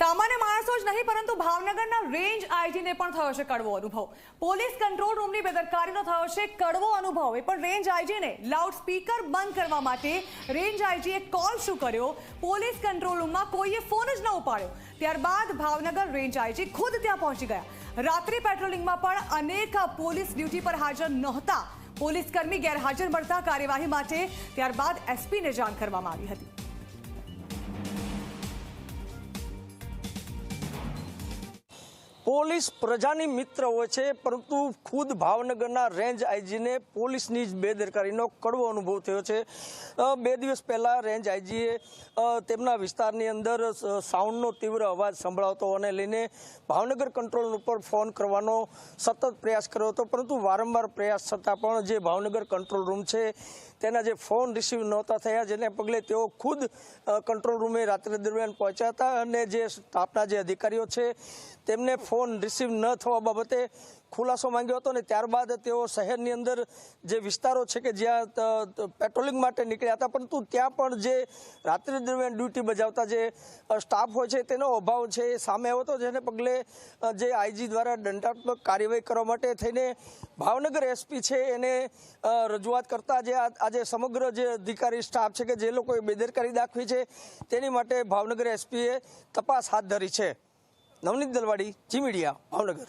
સામાન્ય માણસો જ નહીં, પરંતુ ભાવનગરના રેન્જ આઈજીને પણ થયો છે કડવો અનુભવ. પોલીસ કંટ્રોલ રૂમની બેદરકારીનો થયો છે કડવો અનુભવ. એ પણ રેન્જ આઈજીને લાઉડ સ્પીકર બંધ કરવા માટે રેન્જ આઈજીએ કોલ શું કર્યો? પોલીસ કંટ્રોલ રૂમમાં કોઈએ ફોન જ ન ઉપાડ્યો. ત્યારબાદ ભાવનગર રેન્જ આઈજી ખુદ ત્યાં પહોંચી ગયા. રાત્રિ પેટ્રોલિંગમાં પણ અનેક પોલીસ ડ્યુટી પર હાજર નહોતા. પોલીસ કર્મી ગેરહાજર મળતા કાર્યવાહી માટે ત્યારબાદ એસપીને જાણ કરવામાં આવી હતી. પોલીસ પ્રજાની મિત્ર હોય છે, પરંતુ ખુદ ભાવનગરના રેન્જ આઈજીને પોલીસની જ બેદરકારીનો કડવો અનુભવ થયો છે. બે દિવસ પહેલાં રેન્જ આઈજીએ તેમના વિસ્તારની અંદર સાઉન્ડનો તીવ્ર અવાજ સંભળાવતો અને લઈને ભાવનગર કંટ્રોલ ઉપર ફોન કરવાનો સતત પ્રયાસ કર્યો હતો, પરંતુ વારંવાર પ્રયાસ છતાં પણ જે ભાવનગર કંટ્રોલ રૂમ છે તેના જે ફોન રિસીવ નહોતા થયા, જેને પગલે તેઓ ખુદ કંટ્રોલ રૂમે રાત્રે દરમિયાન પહોંચ્યા હતા અને જે સ્ટાફના જે અધિકારીઓ છે, તેમને ફોન રિસીવ ન થવા બાબતે ખુલાસો માંગ્યો હતો અને ત્યારબાદ તેઓ શહેરની અંદર જે વિસ્તારો છે કે જ્યાં પેટ્રોલિંગ માટે નીકળ્યા હતા, પરંતુ ત્યાં પણ જે રાત્રિ દરમિયાન ડ્યુટી બજાવતા જે સ્ટાફ હોય છે, તેનો અભાવ છે, એ સામે આવ્યો હતો, જેને પગલે જે આઈજી દ્વારા દંડાત્મક કાર્યવાહી કરવા માટે થઈને ભાવનગર એસપી છે એને રજૂઆત કરતા જે આજે સમગ્ર જે અધિકારી સ્ટાફ છે કે જે લોકોએ બેદરકારી દાખવી છે, તેની માટે ભાવનગર એસપીએ તપાસ હાથ ધરી છે. નવનીત દલવાડી, જી મીડિયા, ભાવનગર.